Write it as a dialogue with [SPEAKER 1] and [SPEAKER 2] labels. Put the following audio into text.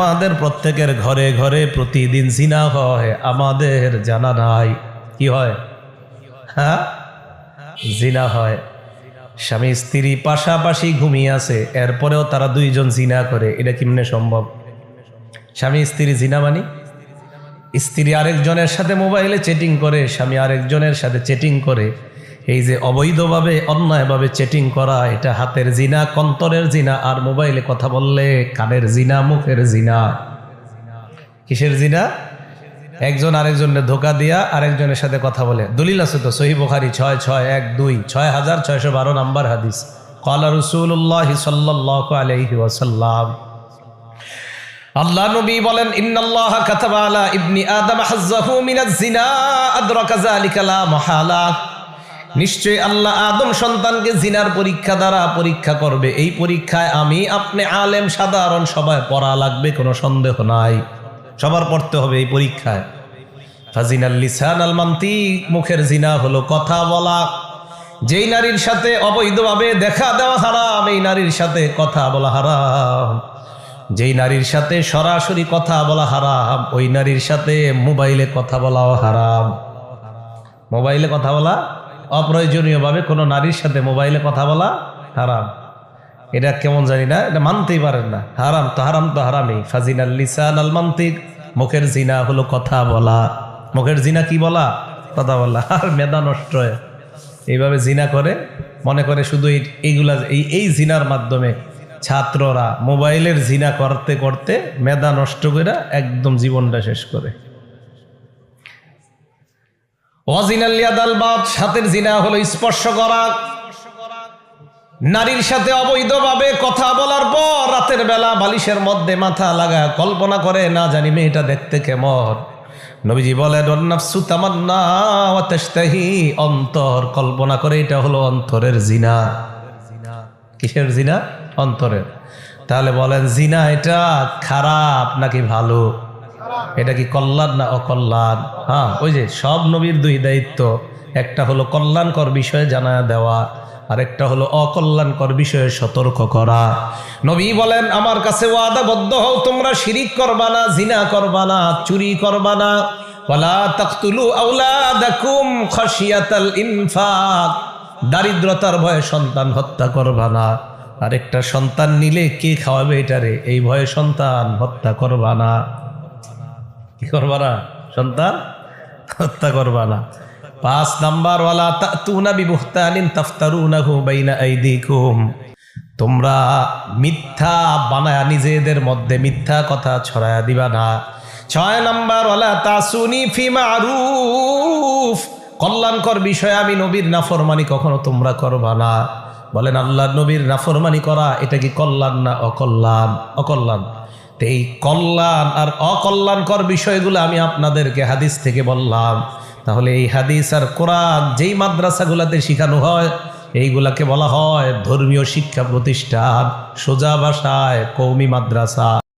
[SPEAKER 1] আমাদের প্রত্যেকের ঘরে ঘরে প্রতিদিন জিনা হয়, আমাদের জানা নাই। কি হয়? হ্যাঁ? জিনা হয়। স্বামী স্ত্রী পাশাপাশি ঘুমিয়ে আছে, এরপরেও তারা দুইজন জিনা করে, এটা কেমনে সম্ভব? স্বামী স্ত্রী জিনা মানি? স্ত্রী আরেকজনের সাথে মোবাইলে চেটিং করে, স্বামী আরেকজনের সাথে চেটিং করে। এই যে অবৈধভাবে, অন্যায়ভাবে চেটিং করা, এটা হাতের জিনা, কন্তরের জিনা, আর মোবাইলে কথা বললে কানের জিনা, মুখের জিনা। কিসের জিনা? একজন আরেকজনের ধোকা দিয়া আরেকজনের সাথে কথা বলে। দলিল আছে তো, সহি বুখারি ছয় ছয়, এক, দুই, ছয় হাজার ছয়শো বারো নাম্বার হাদিস। কলা রসুল্লাহ সাল্লাহ আল্লাহ নবী বলেন, ইন্নাল্লাহ কাতাবা আলা ইবনি আদম হাজ্জাহু মিনাজ জিনা, আদরাকা যালিকা লা মাহালা। নিশ্চয় আল্লাহ আদম সন্তানকে জিনার পরীক্ষা দ্বারা পরীক্ষা করবে। এই পরীক্ষায় আমি আপনি আলেম, সাধারণ, সবাই পড়া লাগবে, কোনো সন্দেহ নাই। সবার পড়তে হবে এই পরীক্ষায়। ফাজিনাল লিসান মুখের জিনা হলো কথা বলা। যেই নারীর সাথে অবৈধভাবে দেখা দেওয়া হারাম, এই নারীর সাথে কথা বলা হারাম। যেই নারীর সাথে সরাসরি কথা বলা হারাম, ওই নারীর সাথে মোবাইলে কথা বলাও হারাম। মোবাইলে কথা বলা অপ্রয়োজনীয়ভাবে কোনো নারীর সাথে মোবাইলে কথা বলা হারাম। এটা কেমন জানি না, এটা মানতেই পারেন না। হারাম তো হারাম তো হারামই। ফাজিন আল লিসান আল মান্তিক, মুখের জিনা হলো কথা বলা। মুখের জিনা কি বলা? কথা বলা। আর মেধা নষ্ট হয়। এইভাবে জিনা করে, মনে করে শুধু এই- এইগুলা এই এই জিনার মাধ্যমে ছাত্ররা মোবাইলের জিনা করতে করতে মেধা নষ্ট করে একদম জীবনটা শেষ করে। অজিনালিয়াদাল বাদ, সাথের জিনা হলো স্পর্শ করা। নারীর সাথে অবৈধভাবে কথা বলার পর রাতের বেলা বালিশের মধ্যে মাথা লাগা কল্পনা করে, না জানি মেয়েটা দেখতে কেমন। নবীজি বলেন অন্নাফসু তামান্না অন্তর, কল্পনা করে এটা হলো অন্তরের জিনা। কিসের জিনা? অন্তরের। তাহলে বলেন, জিনা এটা খারাপ নাকি ভালো? এটা কি কল্যাণ না অকল্যাণ? হ্যাঁ ওই যে সব নবীর দুই দায়িত্ব। একটা হলো কল্যাণকর বিষয়ে জানা দেওয়া, আরেকটা হলো অকল্যাণকর বিষয়ে সতর্ক করা। নবী বলেন, আমার কাছে ওয়াদাবদ্ধ হও, তোমরা শিরিক করবা না, জিনা করবা না, চুরি করবা না। আওলাদাকুম খাশিয়াতাল ইনফাক। দারিদ্রতার ভয়ে সন্তান হত্যা করবা না। আরেকটা সন্তান নিলে কে খাওয়াবে এটারে? এই ভয়ে সন্তান হত্যা করবা না। কি করবা না, সন্তান? হত্যা করবা না। পাঁচ নাম্বার, ওয়ালা তাতুনা বিবুহতানিন তাফতারুনাহু বাইনা আইদিকুম। তোমরা মিথ্যা বানায়া নিজেদের মধ্যে মিথ্যা কথা ছড়ায়া দিবা না। ছয় নাম্বার, ওয়ালা তাসুনি ফি মারুফ। কল্যাণকর বিষয়ে আমি নবীর নাফরমানি কখনো তোমরা করবা না। বলেন, আল্লাহ নবীর নাফরমানি করা, এটা কি কল্যাণ না অকল্যাণ? অকল্যাণ। এই কল্যাণ আর অকল্যাণকর বিষয়গুলো আমি আপনাদেরকে হাদিস থেকে বললাম। তাহলে এই হাদিস আর কোরআন যেই মাদ্রাসাগুলাতে শেখানো হয়, এইগুলাকে বলা হয় ধর্মীয় শিক্ষা প্রতিষ্ঠান, সোজা ভাষায় কৌমি মাদ্রাসা।